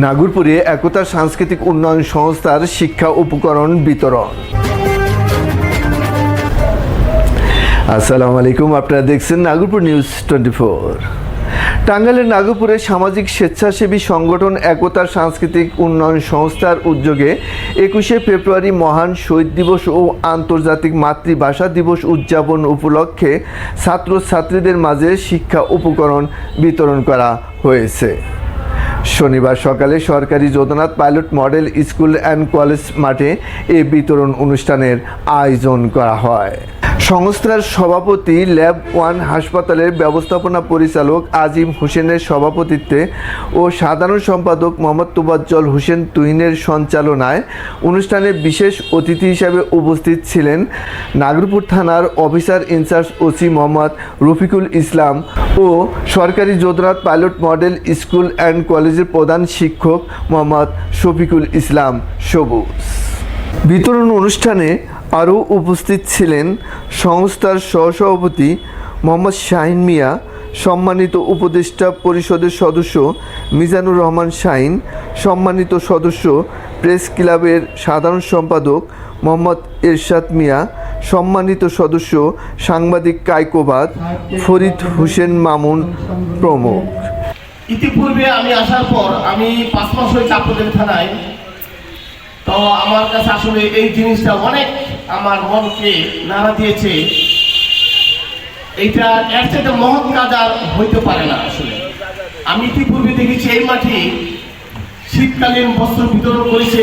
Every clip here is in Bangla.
নাগরপুরে একতা সাংস্কৃতিক উন্নয়ন সংস্থার শিক্ষা উপকরণ বিতরণ। আসসালামু আলাইকুম, আপনারা দেখছেন নাগরপুর নিউজ টোয়েন্টি ফোর। টাঙ্গাইলের নাগরপুরে সামাজিক স্বেচ্ছাসেবী সংগঠন একতার সাংস্কৃতিক উন্নয়ন সংস্থার উদ্যোগে একুশে ফেব্রুয়ারি মহান শহীদ দিবস ও আন্তর্জাতিক মাতৃভাষা দিবস উদযাপন উপলক্ষে ছাত্রছাত্রীদের মাঝে শিক্ষা উপকরণ বিতরণ করা হয়েছে। শনিবার সকালে সরকারি যোদনাথ pilot model school and college মাঠে এ বিতরণ অনুষ্ঠানের আয়োজন করা হয়। সংস্থার সভাপতি ল্যাব ওয়ান হাসপাতালের ব্যবস্থাপনা পরিচালক আজিম হোসেনের সভাপতিত্বে ও সাধারণ সম্পাদক মোহাম্মদ তোবাজ্জল হোসেন তুহিনের সঞ্চালনায় অনুষ্ঠানে বিশেষ অতিথি হিসাবে উপস্থিত ছিলেন নাগরপুর থানার officer in-charge OC Mohammad Rafiqul Islam ও সরকারি যোদরাত পাইলট মডেল স্কুল অ্যান্ড কলেজের প্রধান শিক্ষক মোহাম্মদ শফিকুল ইসলাম সবুজ। বিতরণ অনুষ্ঠানে আরও উপস্থিত ছিলেন সংস্থার সহসভাপতি মোহাম্মদ শাহিন মিয়া, সম্মানিত উপদেষ্টা পরিষদের সদস্য মিজানুর রহমান শাহিন, সম্মানিত সদস্য প্রেস ক্লাবের সাধারণ সম্পাদক মোহাম্মদ এরশাদ মিয়া, সম্মানিত সদস্য সাংবাদিক কাইকোবাদ ফরিদ হোসেন মামুন প্রমুখ। ইতিপূর্বে আমি আসার পর আমি পাঁচ মাস হয়েছে আপনাদের থানায়। তো আমার কাছে আসলে এই জিনিসটা অনেক আমার মনকে নাড়া দিয়েছে। এইটা এর চাইতে মহৎ কাজ আর হইতে পারে না আসলে। আমি ইতিপূর্বে দেখেছি এই মাঠে শীতকালীন বস্ত্র বিতরণ করেছে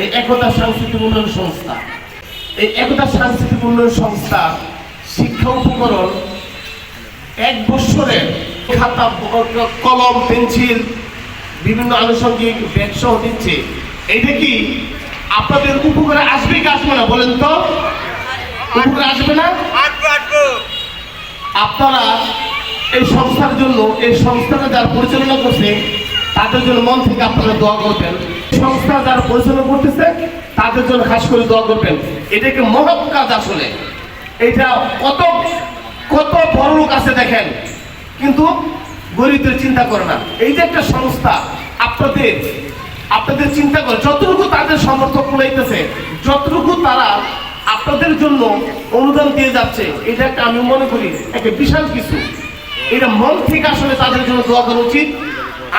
এই একতা সাংস্কৃতিক উন্নয়ন সংস্থা। এই একতা সাংস্কৃতিক উন্নয়ন সংস্থা শিক্ষা উপকরণ এক বছরের খাতা, কলম, পেন্সিল, বিভিন্ন আনুষঙ্গিক ব্যাগ সহ দিচ্ছে। এইটা কি আপনাদের উপকারে আসবে কি আসবে না বলেন তো? উপকারে আসবে না? আপনারা এই সংস্থার জন্য এই সংস্থাটা যারা পরিচালনা করছে তাদের জন্য মন থেকে আপনারা দোয়া করবেন। সংস্থা যারা পরিচালনা করতেছে তাদের জন্য খাস করে দোয়া করবেন। এটাকে মহৎ কাজ আসলে? এটা কত কত বড় লোক আছে দেখেন। কিন্তু গরিবদের চিন্তা করে না। এই যে একটা সংস্থা আপনাদের আপনাদের চিন্তা করে, যতটুকু তাদের সমর্থক কুলাইতেছে, যতটুকু তারা আপনাদের জন্য অনুদান দিয়ে যাচ্ছে, এটা একটা আমি মনে করি একটা বিশাল কিছু। এটা মন থেকে আসলে তাদের জন্য দোয়া করা উচিত।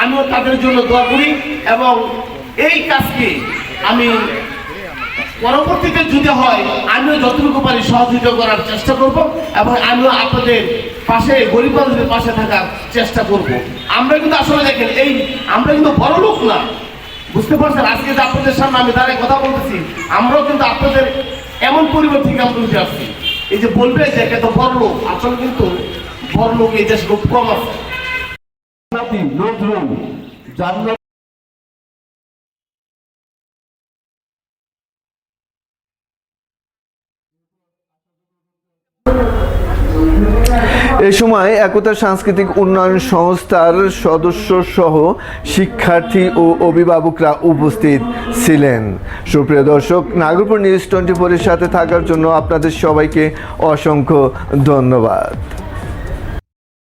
আমিও তাদের জন্য দোয়া করি এবং এই কাজকে আমি পরবর্তীতে যদি হয়, আমিও যতটুকু পারি সহযোগিতা করার চেষ্টা করব এবং আমিও আপনাদের পাশে, গরিব মানুষদের পাশে থাকার চেষ্টা করব। আমরা কিন্তু আসলে দেখেন, এই আমরা কিন্তু বড় লোক না। বুঝতে পারছেন? আজকে যে আপনাদের সামনে আমি দাঁড়িয়ে কথা বলতেছি, আমরাও কিন্তু আপনাদের এমন পরিবার থেকে আমরা উঠে আসছি। এই যে বলবে যে একে তো বড় লোক, আসলে কিন্তু বড় লোক এই দেশ লোক কম আছে। এ সময় একতা সাংস্কৃতিক উন্নয়ন সংস্থার সদস্য সহ শিক্ষার্থী ও অভিভাবকরা উপস্থিত ছিলেন। সুপ্রিয় দর্শক, নাগরপুর নিউজ টোয়েন্টি ফোরের সাথে থাকার জন্য আপনাদের সবাইকে অসংখ্য ধন্যবাদ।